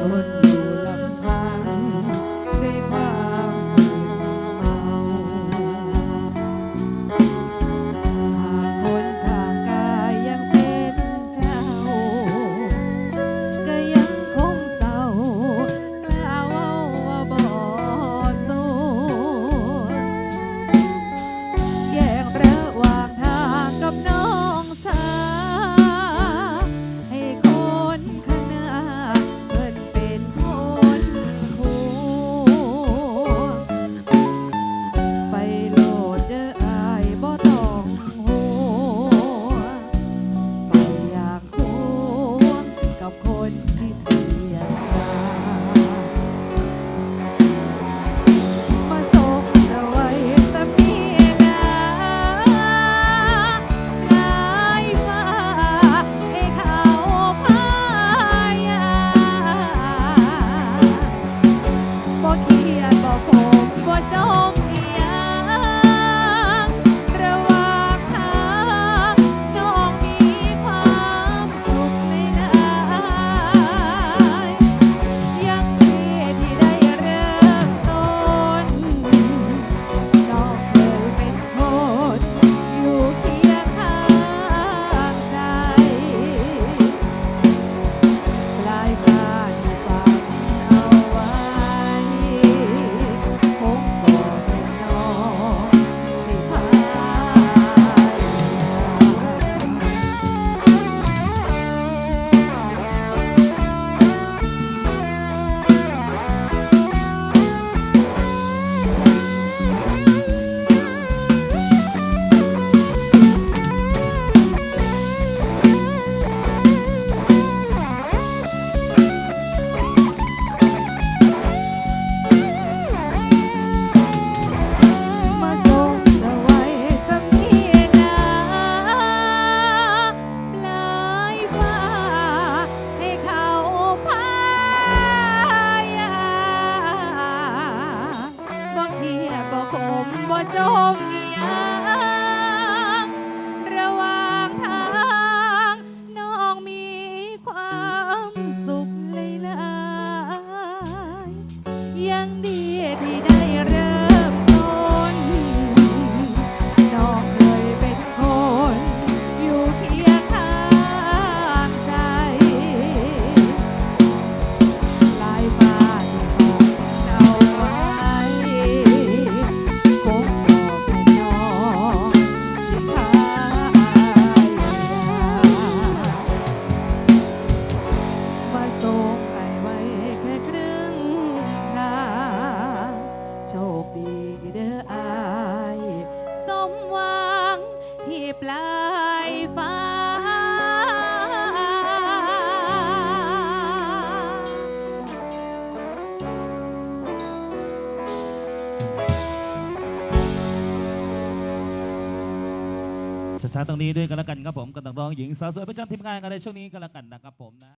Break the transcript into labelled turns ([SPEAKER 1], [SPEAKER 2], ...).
[SPEAKER 1] 咱们
[SPEAKER 2] ช้าๆตรงนี้ด้วยกันแล้วกันครับผมกับนักร้องหญิงสาวสวยประจำทีมงานกันในช่วงนี้กันแล้วกันนะครับผมนะ